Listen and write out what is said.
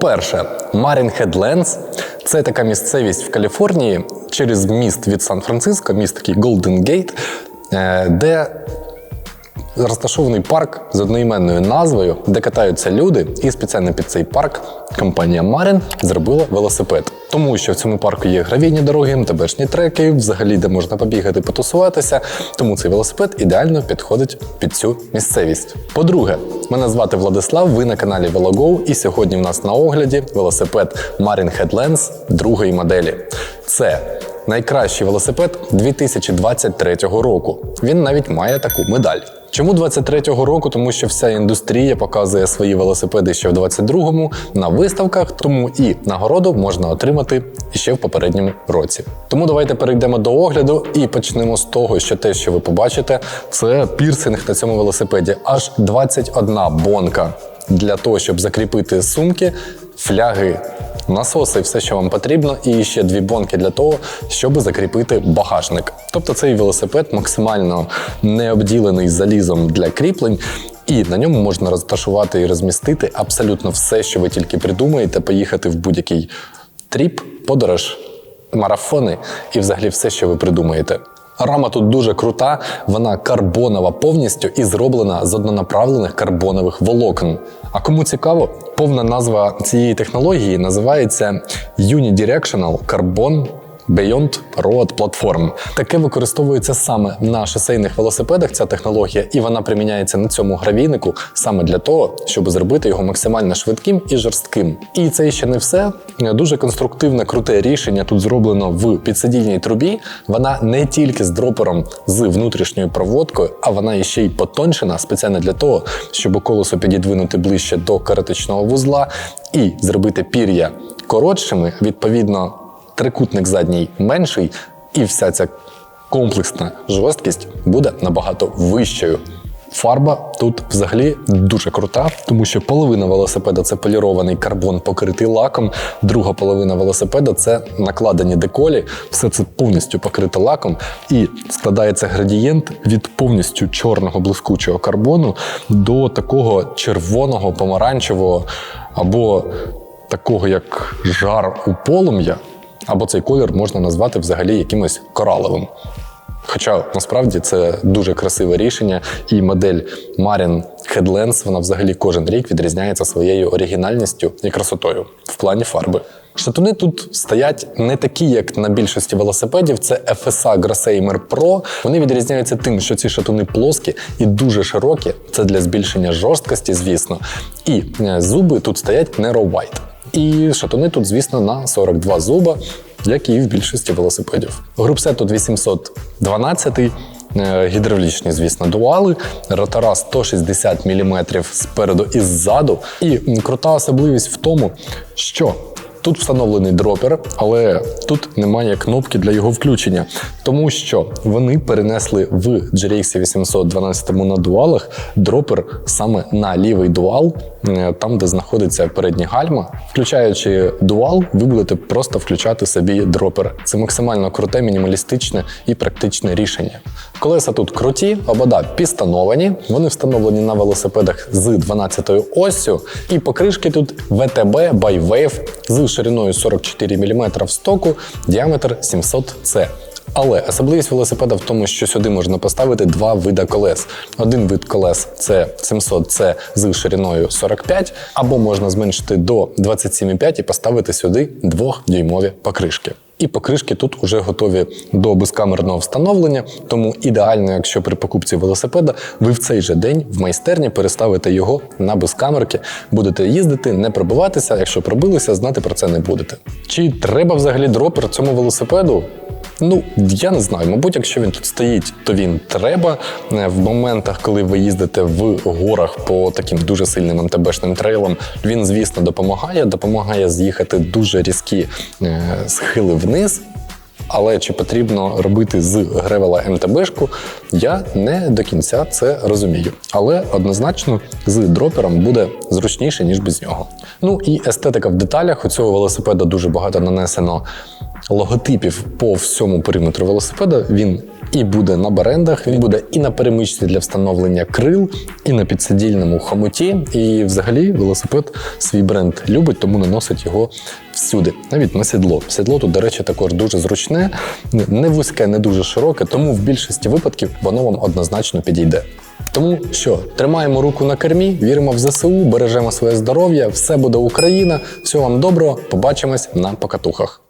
По-перше, Марін Хедлендс це така місцевість в Каліфорнії через міст від Сан-Франциско, міст такий Голден Гейт, де розташований парк з одноіменною назвою, де катаються люди, і спеціально під цей парк компанія Марін зробила велосипед. Тому що в цьому парку є гравійні дороги, МТБшні треки, взагалі де можна побігати, потусуватися. Тому цей велосипед ідеально підходить під цю місцевість. По-друге, мене звати Владислав. Ви на каналі VeloGo, і сьогодні в нас на огляді велосипед Marine Headlands другої моделі. Це найкращий велосипед 2023 року. Він навіть має таку медаль. Чому 23-го року? Тому що вся індустрія показує свої велосипеди ще в 22-му на виставках, тому і нагороду можна отримати ще в попередньому році. Тому давайте перейдемо до огляду і почнемо з того, що те, що ви побачите, це пірсинг на цьому велосипеді. Аж 21 бонка для того, щоб закріпити сумки, фляги насоси, все, що вам потрібно, і ще дві бонки для того, щоб закріпити багажник. Тобто цей велосипед максимально не обділений залізом для кріплень. І на ньому можна розташувати і розмістити абсолютно все, що ви тільки придумаєте, поїхати в будь-який тріп, подорож, марафони і взагалі все, що ви придумаєте. Рама тут дуже крута, вона карбонова повністю і зроблена з однонаправлених карбонових волокон. А кому цікаво, повна назва цієї технології називається Unidirectional Carbon Beyond Road Platform. Таке використовується саме на шосейних велосипедах. Ця технологія, і вона приміняється на цьому гравійнику саме для того, щоб зробити його максимально швидким і жорстким. І це ще не все. Дуже конструктивне, круте рішення тут зроблено в підсидільній трубі. Вона не тільки з дропером з внутрішньою проводкою, а вона ще й потончена спеціально для того, щоб колесо підідвинути ближче до каретичного вузла і зробити пір'я коротшими, відповідно трикутник задній менший, і вся ця комплексна жорсткість буде набагато вищою. Фарба тут взагалі дуже крута, тому що половина велосипеда це полірований карбон, покритий лаком. Друга половина велосипеда це накладені деколі. Все це повністю покрите лаком, і складається градієнт від повністю чорного блискучого карбону до такого червоного, помаранчевого або такого як жар у полум'я або цей колір можна назвати взагалі якимось кораловим. Хоча насправді це дуже красиве рішення, і модель Marin Headlands, вона взагалі кожен рік відрізняється своєю оригінальністю і красотою в плані фарби. Шатуни тут стоять не такі, як на більшості велосипедів. Це FSA Grassheimer Pro. Вони відрізняються тим, що ці шатуни плоскі і дуже широкі. Це для збільшення жорсткості, звісно. І е, зуби тут стоять Narrow White. І шатуни тут, звісно, на 42 зуба, як і в більшості велосипедів. Групсет тут 812 е, Гідравлічні, звісно, дуали, ротора 160 мм спереду і ззаду. І крута особливість в тому, що Тут встановлений дропер, але тут немає кнопки для його включення, тому що вони перенесли в GRX 812 на дуалах дропер саме на лівий дуал, там де знаходиться передня гальма. Включаючи дуал, ви будете просто включати собі дропер. Це максимально круте, мінімалістичне і практичне рішення. Колеса тут круті, обода пістановані, вони встановлені на велосипедах з 12 оссю, і покришки тут VTB by Wave з шириною 44 мм в стоку, діаметр 700C. Але особливість велосипеда в тому, що сюди можна поставити два вида колес. Один вид колес це 700 це з шириною 45, або можна зменшити до 27,5 і поставити сюди двохдюймові покришки. І покришки тут вже готові до безкамерного встановлення, тому ідеально, якщо при покупці велосипеда ви в цей же день в майстерні переставите його на безкамерки, будете їздити, не пробиватися. Якщо пробилися, знати про це не будете. Чи треба взагалі дропер цьому велосипеду? Ну, я не знаю. Мабуть, якщо він тут стоїть, то він треба. Е, в моментах, коли ви їздите в горах по таким дуже сильним МТБшним трейлам, він, звісно, допомагає. Допомагає з'їхати дуже різкі е, схили вниз. Але чи потрібно робити з гревела МТБшку, я не до кінця це розумію. Але однозначно з дропером буде зручніше, ніж без нього. Ну і естетика в деталях у цього велосипеда дуже багато нанесено логотипів по всьому периметру велосипеда. Він і буде на берендах. Він буде і на перемичці для встановлення крил, і на підсидільному хомуті. І взагалі велосипед свій бренд любить, тому не носить його всюди, навіть на сідло. Сідло тут, до речі, також дуже зручне, не вузьке, не дуже широке, тому в більшості випадків воно вам однозначно підійде. Тому що тримаємо руку на кермі, віримо в ЗСУ, бережемо своє здоров'я, все буде Україна. Всього вам доброго, побачимось на покатухах.